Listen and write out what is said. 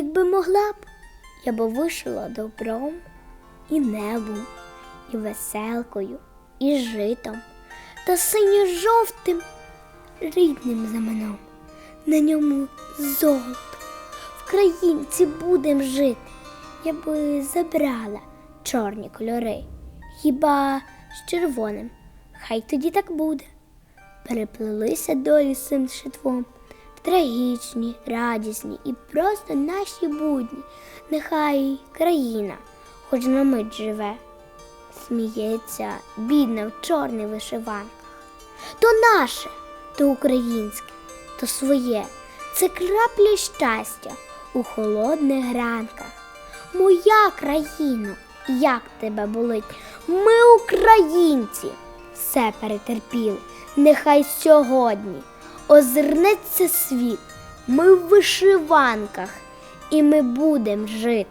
Якби могла б, я б вишила добром і небом, і веселкою, і житом, та синьо-жовтим рідним заменом. На ньому золото. В країнці будем жити. Я би забрала чорні кольори, хіба з червоним. Хай тоді так буде. Переплелися долі з цим шитвом. Трагічні, радісні і просто наші будні. Нехай країна, хоч на мить живе, сміється, бідна в чорних вишиванках. То наше, то українське, то своє. Це крапля щастя у холодних ранках. Моя країно, як тебе болить? Ми, українці, все перетерпіли. Нехай сьогодні озирнеться світ. Ми в вишиванках, і ми будем жити.